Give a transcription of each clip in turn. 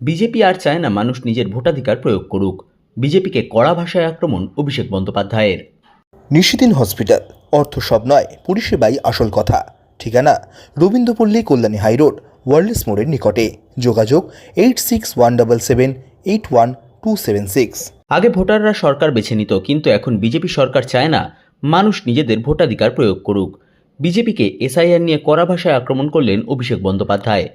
BJP আর চায় না মানুষ নিজের ভোটাধিকার প্রয়োগ করুক। বিজেপিকে কড়া ভাষায় আক্রমণ অভিষেক বন্দ্যোপাধ্যায়ের। নিশিদিন হসপিটাল অর্থ সব নয় পরিষেবাই আসল কথা। ঠিকানা রবীন্দ্রপল্লী কল্যাণী হাইরোড ওয়ার্ল্ডস মোড়ের নিকটে। যোগাযোগ eight six one double seven eight one two seven six. আগে ভোটাররা সরকার বেছে নিত কিন্তু এখন বিজেপি সরকার চায় না মানুষ নিজেদের ভোটাধিকার প্রয়োগ করুক। বিজেপিকে এসআইআর নিয়ে কড়া ভাষায় আক্রমণ করলেন অভিষেক বন্দ্যোপাধ্যায়।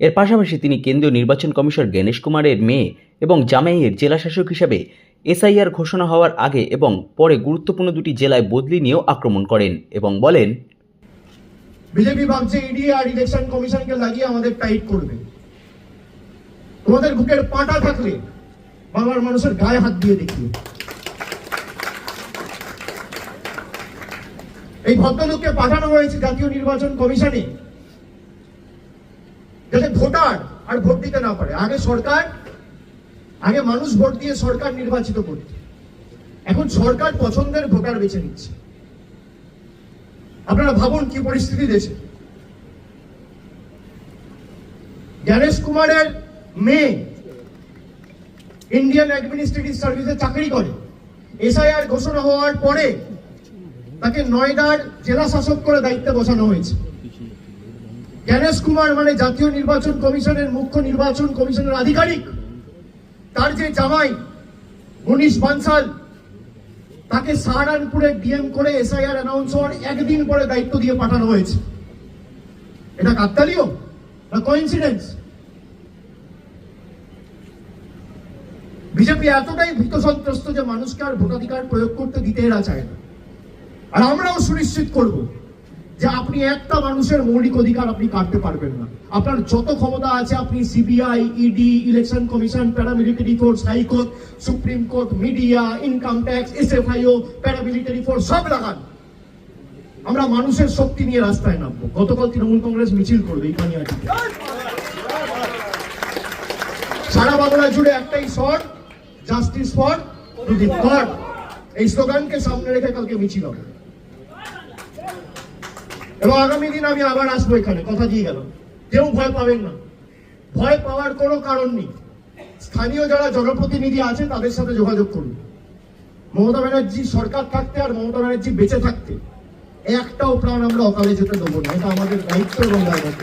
এর পাশাপাশি তিনি কেন্দ্রীয় নির্বাচন কমিশন গণেশ কুমারের মেয়ে এবং জামাইয়ের জেলা শাসক হিসাবে এসআইআর ঘোষণা হওয়ার আগে এবং পরে গুরুত্বপূর্ণ দুটি জেলায় বদলি নিয়েও আক্রমণ করেন এবং বলেন, বিজেপি ভাবছে ইডি আর ইলেকশন কমিশনকে লাগিয়ে আমাদের টাইট করবে। তোমাদের বুকের পাটা থাকলে বাংলার মানুষের গায়ে হাত দিয়ে দেখিয়ে। এই ভদ্রলোককে পাঠানো হয়েছে জাতীয় নির্বাচন কমিশনে। যাতে ভোটার আর ভোট দিতে না পারে। আগে সরকার, আগে মানুষ ভোট দিয়ে সরকার নির্বাচিত করত। এখন সরকার পছন্দের ভোটার বেছে নিচ্ছে। আপনারা ভাবুন কি পরিস্থিতি দেশে। জ্ঞানেশ কুমারের মেয়ে ইন্ডিয়ান অ্যাডমিনিস্ট্রেটিভ সার্ভিসে চাকরি করে। এসআইআর ঘোষণা হওয়ার পরে তাকে নয়ডার জেলা শাসক করে দায়িত্বে বসানো হয়েছে। জ্ঞানেশ কুমার মানে জাতীয় নির্বাচন কমিশনের মুখ্য নির্বাচন কমিশনের আধিকারিক। তার যে জামাই, মনীষ বানসাল, তাকে সাহারানপুরে ডিএম করে এসআইআর অ্যানাউন্স হওয়ার একদিন পরে দায়িত্ব দিয়ে পাঠানো হয়েছে। এটা কাকতালীয় না কোইন্সিডেন্স বিজেপি এতটাই ভীত সন্ত্রস্ত যে মানুষকে আর ভোটাধিকার প্রয়োগ করতে দিতে এরা চায় না। আর আমরাও সুনিশ্চিত করব যে আপনি একটা মানুষের মৌলিক অধিকার আপনি কাটতে পারবেন না। আপনার যত ক্ষমতা আছে, আপনি CBI ED election commission paramilitary force high court supreme court media income tax SFIO paramilitary force সব লাগান। আমরা মানুষের শক্তি নিয়ে রাস্তায় নামবো। গতকাল তৃণমূল কংগ্রেস মিছিল করবে এই পানিয়াটিতে সারা বাংলা জুড়ে একটাই শর্ট জাস্টিস ফর এই স্লোগানকে সামনে রেখে কালকে মিছিল হবে। এবং আগামী দিন আমি আবার আসব এখানে, কথা দিয়ে গেলাম। কেউ ভয় পাবেন না। ভয় পাওয়ার কোনো কারণ নেই। স্থানীয় যারা জনপ্রতিনিধি আছে, তাদের সাথে যোগাযোগ করুন। মমতা ব্যানার্জি সরকার থাকতে আর মমতা ব্যানার্জি বেঁচে থাকতে, একটাও প্রাণ আমরা অকালে যেতে দেবো না। এটা আমাদের দায়িত্ব এবং দায়বদ্ধ